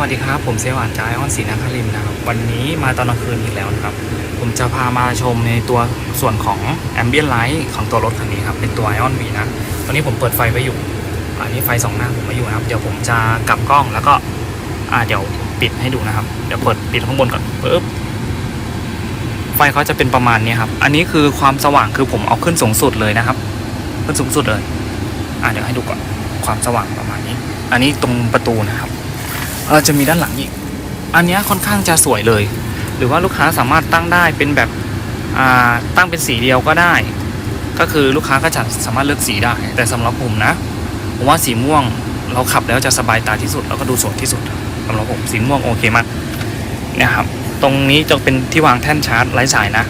วัสดีครับผมเซหวานจายอ้อนศรีนครินนะครับวันนี้มาตอนกลางคืนอีกแล้วนะครับ ผมจะพามาชมในตัวส่วนของแอมเบียนไลท์ของตัวรถคันนี้ครับเป็นตัวไอออนวีนะตอนนี้ผมเปิดไฟไว้อยู่ อันนี้ไฟสองหน้าผมไม่อยู่นะครับ เดี๋ยวผมจะกลับกล้องแล้วก็อ่าเดี๋ยวปิดให้ดูนะครับ เดี๋ยวเปิดปิดข้างบนก่อนปึ๊บไฟเขาจะเป็นประมาณนี้ครับ อันนี้คือความสว่างคือผมเอาขึ้นสูงสุดเลยนะครับ ขึ้นสูงสุดเลย อ่าเดี๋ยวให้ดูก่อนความสว่างประมาณนี้ อันนี้ตรงประตูนะครับ เออจะมีด้านหลังอีก อันนี้ค่อนข้างจะสวยเลย หรือว่าลูกค้าสามารถตั้งได้เป็นแบบตั้งเป็นสีเดียวก็ได้ ก็คือลูกค้าก็จะสามารถเลือกสีได้ แต่สำหรับผมนะผมว่าสีม่วงเราขับแล้วจะสบายตาที่สุด แล้วก็ดูสวยที่สุดสำหรับผมสีม่วงโอเคมากนี่ยครับตรงนี้จะเป็นที่วางแท่นชาร์จไร้สายนะ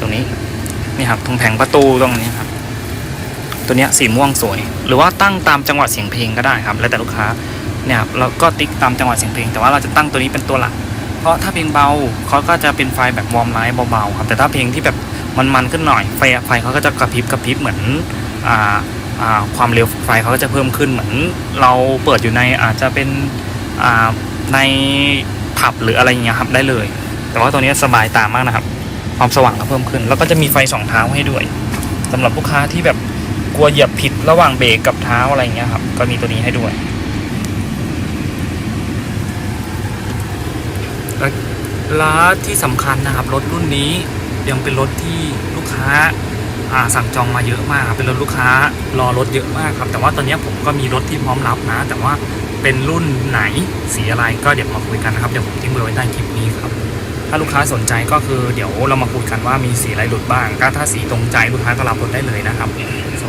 ตรงนี้นี่ครับตรงแผงประตูตรงนี้ครับ ตัวนี้สีม่วงสวย หรือว่าตั้งตามจังหวะเสียงเพลงก็ได้ครับ แล้วแต่ลูกค้า เนี่ยครับเราก็ติ๊กตามจังหวะเสียงเพลงแต่ว่าเราจะตั้งตัวนี้เป็นตัวหลัก เพราะถ้าเพลงเบาเขาก็จะเป็นไฟแบบวอร์มไลท์เบาๆครับแต่ถ้าเพลงที่แบบมันๆขึ้นหน่อยไฟไฟเขาก็จะกระพริบกระพริบเหมือนอ่าอ่าความเร็วไฟเขาก็จะเพิ่มขึ้นเหมือน เราเปิดอยู่ในอาจจะเป็นอ่าในผับหรืออะไรอย่างเงี้ยครับได้เลย แต่ว่าตัวนี้สบายตามากนะครับ ความสว่างก็เพิ่มขึ้น แล้วก็จะมีไฟสองเท้าให้ด้วยสำหรับลูกค้าที่แบบกลัวเหยียบผิดระหว่างเบรกกับเท้าอะไรอย่างเงี้ยครับก็มีตัวนี้ให้ด้วย และที่สำคัญนะครับ รถรุ่นนี้ยังเป็นรถที่ลูกค้าสั่งจองมาเยอะมาก เป็นรถลูกค้ารอรถเยอะมากครับ แต่ว่าตอนนี้ผมก็มีรถที่พร้อมรับนะ แต่ว่าเป็นรุ่นไหนสีอะไรก็เดี๋ยวมาคุยกันนะครับ เดี๋ยวผมทิ้งเบอร์ไว้ใต้คลิปนี้ครับ ถ้าลูกค้าสนใจก็คือเดี๋ยวเรามาคุยกันว่ามีสีอะไรหลุดบ้าง ก็ถ้าสีตรงใจลูกค้าก็รับรถได้เลยนะครับส